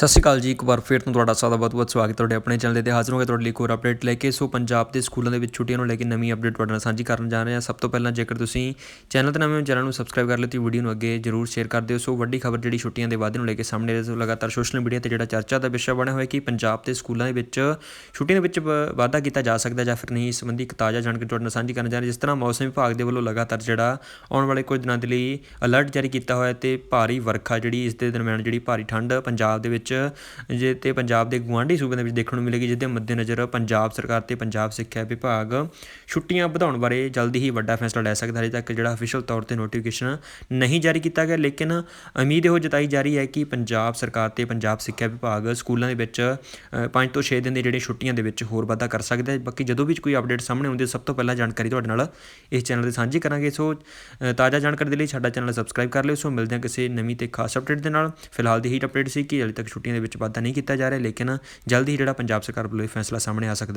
ਸਤਿ ਸ਼੍ਰੀ ਅਕਾਲ ਜੀ, ਇੱਕ ਵਾਰ ਫਿਰ ਤੋਂ ਤੁਹਾਡਾ ਸਾਦਾ ਬਹੁਤ ਬਹੁਤ ਸਵਾਗਤ ਤੁਹਾਡੇ ਆਪਣੇ ਚੈਨਲ ਤੇ। ਹਾਜ਼ਰ ਹੋ ਗਏ ਤੁਹਾਡੇ ਲਈ ਇੱਕ ਹੋਰ ਅਪਡੇਟ ਲੈ ਕੇ। ਸੋ ਪੰਜਾਬ ਦੇ ਸਕੂਲਾਂ ਦੇ ਵਿੱਚ ਛੁੱਟੀਆਂ ਨੂੰ ਲੈ ਕੇ ਨਵੀਂ ਅਪਡੇਟ ਤੁਹਾਡੇ ਨਾਲ ਸਾਂਝੀ ਕਰਨ ਜਾ ਰਹੇ ਹਾਂ। ਸਭ ਤੋਂ ਪਹਿਲਾਂ ਜੇਕਰ ਤੁਸੀਂ ਚੈਨਲ ਤੇ ਨਵੇਂ ਹੋ, ਚੈਨਲ ਨੂੰ ਸਬਸਕ੍ਰਾਈਬ ਕਰ ਲਿਓ ਤੇ ਵੀਡੀਓ ਨੂੰ ਅੱਗੇ ਜਰੂਰ ਸ਼ੇਅਰ ਕਰ ਦਿਓ। ਸੋ ਵੱਡੀ ਖਬਰ ਜਿਹੜੀ ਛੁੱਟੀਆਂ ਦੇ ਵਾਅਦੇ ਨੂੰ ਲੈ ਕੇ ਸਾਹਮਣੇ ਰਹੇ ਸੋ ਲਗਾਤਾਰ ਸੋਸ਼ਲ ਮੀਡੀਆ ਤੇ ਜਿਹੜਾ ਚਰਚਾ ਦਾ ਵਿਸ਼ਾ ਬਣਿਆ ਹੋਇਆ ਕਿ ਪੰਜਾਬ ਦੇ ਸਕੂਲਾਂ ਦੇ ਵਿੱਚ ਛੁੱਟੀਆਂ ਦੇ ਵਿੱਚ ਵ- ਵਾਧਾ ਕੀਤਾ ਜਾ ਸਕਦਾ ਜਾਂ ਫਿਰ ਨਹੀਂ, ਇਸ ਸੰਬੰਧੀ ਇੱਕ ਤਾਜ਼ਾ ਜਾਣਕਾਰੀ ਤੁਹਾਡੇ ਨਾਲ ਸਾਂਝੀ ਕਰਨ ਜਾ ਰਹੇ ਜਿਸ ਤਰ੍ਹਾਂ ਮੌਸਮ ਵਿਭਾਗ ਦੇ ਵੱਲੋਂ ਲਗਾਤਾਰ ਜਿਹੜਾ ਆਉਣ ਵਾਲੇ ਕੁਝ ਦਿਨਾਂ ਦੇ ਲਈ ਅਲਰਟ ਜਾਰੀ ਕੀਤਾ ਹੋਇਆ ਤੇ ਭਾਰੀ ਵਰਖਾ ਜਿਹੜੀ ਇਸ ਦੇ ਦਰਮਿਆਨ ਜਿਹੜੀ ਭਾਰੀ ਠੰਡ ਪੰਜਾਬ ਦੇ ਵਿੱਚ ਜੇ ਤੇ ਪੰਜਾਬ ਦੇ ਗੁਆਂਢੀ ਸੂਬਿਆਂ ਦੇ ਵਿੱਚ ਦੇਖਣ ਨੂੰ ਮਿਲੇਗੀ ਜਿਹਦੇ ਮੱਦੇਨਜ਼ਰ ਪੰਜਾਬ ਸਰਕਾਰ ਤੇ ਪੰਜਾਬ ਸਿੱਖਿਆ ਵਿਭਾਗ ਛੁੱਟੀਆਂ ਵਧਾਉਣ ਬਾਰੇ ਜਲਦੀ ਹੀ ਵੱਡਾ ਫੈਸਲਾ ਲੈ ਸਕਦਾ ਹੈ। ਹਜੇ ਤੱਕ ਜਿਹੜਾ ਅਫੀਸ਼ੀਅਲ ਤੌਰ ਤੇ ਨੋਟੀਫਿਕੇਸ਼ਨ ਨਹੀਂ ਜਾਰੀ ਕੀਤਾ ਗਿਆ, ਲੇਕਿਨ ਉਮੀਦ ਇਹੋ ਜਤਾਈ ਜਾ ਰਹੀ ਹੈ ਕਿ ਪੰਜਾਬ ਸਰਕਾਰ ਤੇ ਪੰਜਾਬ ਸਿੱਖਿਆ ਵਿਭਾਗ ਸਕੂਲਾਂ ਦੇ ਵਿੱਚ 5 ਤੋਂ 6 ਦਿਨ ਦੀ ਜਿਹੜੀ ਛੁੱਟੀਆਂ ਦੇ ਵਿੱਚ ਹੋਰ ਵਾਧਾ ਕਰ ਸਕਦਾ ਹੈ। ਬਾਕੀ ਜਦੋਂ ਵੀ ਕੋਈ ਅਪਡੇਟ ਸਾਹਮਣੇ ਆਉਂਦੀ ਹੈ, ਸਭ ਤੋਂ ਪਹਿਲਾਂ ਜਾਣਕਾਰੀ ਤੁਹਾਡੇ ਨਾਲ ਇਸ ਚੈਨਲ ਤੇ ਸਾਂਝੀ ਕਰਾਂਗੇ। ਸੋ ਤਾਜ਼ਾ ਜਾਣਕਾਰੀ ਦੇ ਲਈ ਸਾਡਾ ਚੈਨਲ ਸਬਸਕ੍ਰਾਈਬ ਕਰ ਲਿਓ। ਸੋ ਮਿਲਦੇ ਹਾਂ ਕਿਸੇ ਨਵੀਂ ਤੇ ਖਾਸ ਅਪਡੇਟ ਦੇ ਨਾਲ। ਫਿਲਹਾਲ ਦੀ ਹੀਟ ਅਪਡੇਟ ਸੀ ਕਿ ਅਜੇ ਤੱਕ ਛੁੱਟੀਆਂ ਦੇ ਵਿੱਚ ਵਾਧਾ ਨਹੀਂ ਕੀਤਾ ਜਾ ਰਿਹਾ, ਲੇਕਿਨ ਜਲਦੀ ਹੀ ਜਿਹੜਾ ਪੰਜਾਬ ਸਰਕਾਰ ਵੱਲੋਂ ਇਹ ਫੈਸਲਾ ਸਾਹਮਣੇ ਆ ਸਕਦਾ